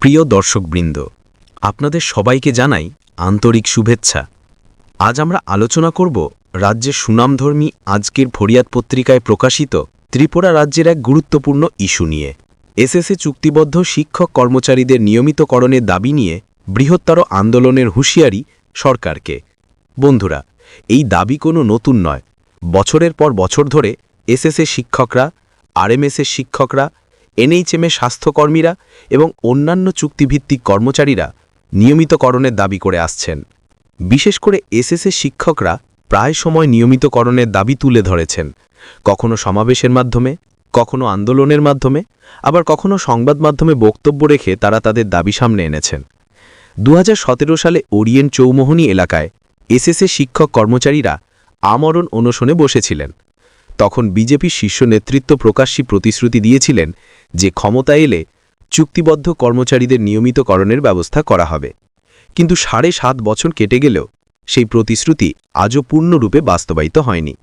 প্রিয় দর্শকবৃন্দ, আপনাদের সবাইকে জানাই আন্তরিক শুভেচ্ছা। আজ আমরা আলোচনা করব রাজ্যের সুনামধর্মী আজকের ফরিয়াদ পত্রিকায় প্রকাশিত ত্রিপুরা রাজ্যের এক গুরুত্বপূর্ণ ইস্যু নিয়ে। এসএসএ চুক্তিবদ্ধ শিক্ষক কর্মচারীদের নিয়মিতকরণের দাবি নিয়ে বৃহত্তর আন্দোলনের হুঁশিয়ারি সরকারকে। বন্ধুরা, এই দাবি কোনো নতুন নয়। বছরের পর বছর ধরে এসএসএ শিক্ষকরা, আরএমএসের শিক্ষকরা এনএইচএমএ স্বাস্থ্যকর্মীরা এবং অন্যান্য চুক্তিভিত্তিক কর্মচারীরা নিয়মিতকরণের দাবি করে আসছেন। বিশেষ করে এসএসএ শিক্ষকরা প্রায় সময় নিয়মিতকরণের দাবি তুলে ধরেছেন। কখনো সমাবেশের মাধ্যমে, কখনো আন্দোলনের মাধ্যমে, আবার কখনো সংবাদ মাধ্যমে বক্তব্য রেখে তারা তাদের দাবি সামনে এনেছেন। দু হাজার সতেরো সালে ওরিয়েন্ট চৌমোহনী এলাকায় এসএসএ শিক্ষক কর্মচারীরা আমরণ অনশনে বসেছিলেন। তখন বিজেপির শীর্ষ নেতৃত্ব প্রকাশ্যী প্রতিশ্রুতি দিয়েছিলেন যে ক্ষমতা এলে চুক্তিবদ্ধ কর্মচারীদের নিয়মিতকরণের ব্যবস্থা করা হবে। কিন্তু সাড়ে সাত বছর কেটে গেলেও সেই প্রতিশ্রুতি আজও পূর্ণরূপে বাস্তবায়িত হয়নি।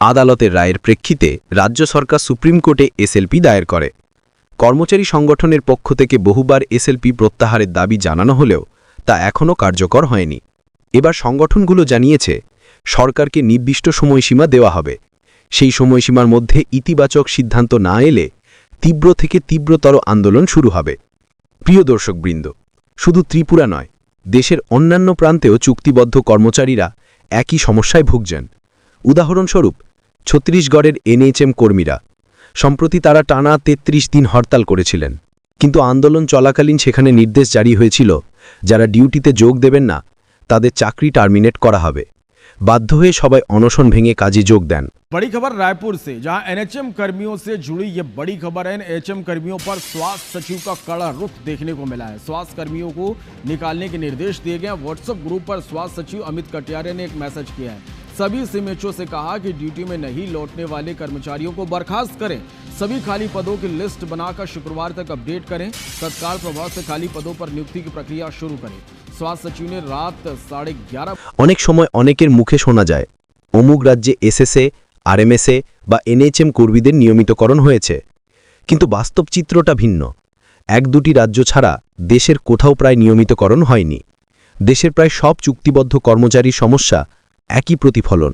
আদালতের রায়ের প্রেক্ষিতে রাজ্য সরকার সুপ্রিম কোর্টে এসএলপি দায়ের করে। কর্মচারী সংগঠনের পক্ষ থেকে বহুবার এসএলপি প্রত্যাহারের দাবি জানানো হলেও তা এখনও কার্যকর হয়নি। এবার সংগঠনগুলো জানিয়েছে, সরকারকে নির্দিষ্ট সময়সীমা দেওয়া হবে। সেই সময়সীমার মধ্যে ইতিবাচক সিদ্ধান্ত না এলে তীব্র থেকে তীব্রতর আন্দোলন শুরু হবে। প্রিয় দর্শকবৃন্দ, শুধু ত্রিপুরা নয়, দেশের অন্যান্য প্রান্তেও চুক্তিবদ্ধ কর্মচারীরা একই সমস্যায় ভুগছেন। উদাহরণস্বরূপ, ছত্তিশগড়ের এনএইচএম কর্মীরা, সম্প্রতি তারা টানা ৩৩ দিন হরতাল করেছিলেন। কিন্তু আন্দোলন চলাকালীন সেখানে নির্দেশ জারি হয়েছিল, যারা ডিউটিতে যোগ দেবেন না, তাদের চাকরি টার্মিনেট করা হবে। বাধ্য হয়ে সবাই অনশন ভেঙে কাজে যোগ দেন बड़ी खबर रायपुर से जहां एनएचएम कर्मियों से जुड़ी ये बड़ी खबर है एनएचएम कर्मियों पर स्वास्थ्य सचिव का कड़ा रुख देखने को मिला है स्वास्थ्य कर्मियों को निकालने के निर्देश दिए गए हैं व्हाट्सएप ग्रुप पर स्वास्थ्य सचिव अमित कटियारे ने एक मैसेज किया है सभी सीएमएचओ से कहा कि ड्यूटी में नहीं लौटने वाले कर्मचारियों को बर्खास्त करें सभी खाली पदों की लिस्ट बनाकर शुक्रवार तक अपडेट करें तत्काल प्रभाव से खाली पदों पर नियुक्ति की प्रक्रिया शुरू करें स्वास्थ्य सचिव ने रात साढ़े ग्यारह অনেক সময় অনেকের মুখে শোনা যায় অমুক রাজ্যে এসএসএ আরএমএসএ বা এনএইচএম কর্মীদের নিয়মিতকরণ হয়েছে কিন্তু বাস্তব চিত্রটা ভিন্ন এক দুটি রাজ্য ছাড়া দেশের কোথাও প্রায় নিয়মিতকরণ হয়নি দেশের প্রায় সব চুক্তিবদ্ধ কর্মচারী সমস্যা একই প্রতিফলন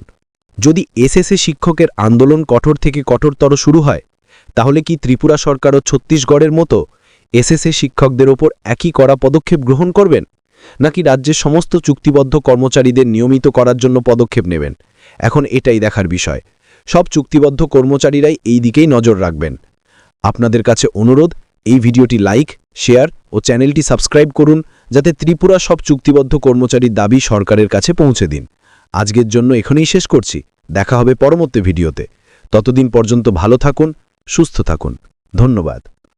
যদি এসএসএ শিক্ষকের আন্দোলন কঠোর থেকে কঠোরতর শুরু হয় তাহলে কি ত্রিপুরা সরকার ও ছত্তিশগড়ের মতো এসএসএ শিক্ষকদের ওপর একই কড়া পদক্ষেপ গ্রহণ করবেন নাকি রাজ্যের সমস্ত চুক্তিবদ্ধ কর্মচারীদের নিয়মিত করার জন্য পদক্ষেপ নেবেন? এখন এটাই দেখার বিষয়। সব চুক্তিবদ্ধ কর্মচারীরাই এই দিকেই নজর রাখবেন। আপনাদের কাছে অনুরোধ, এই ভিডিওটি লাইক, শেয়ার ও চ্যানেলটি সাবস্ক্রাইব করুন যাতে ত্রিপুরা সব চুক্তিবদ্ধ কর্মচারীর দাবি সরকারের কাছে পৌঁছে দিন। আজকের জন্য এখানেই শেষ করছি। দেখা হবে পরবর্তী ভিডিওতে। ততদিন পর্যন্ত ভালো থাকুন, সুস্থ থাকুন। ধন্যবাদ।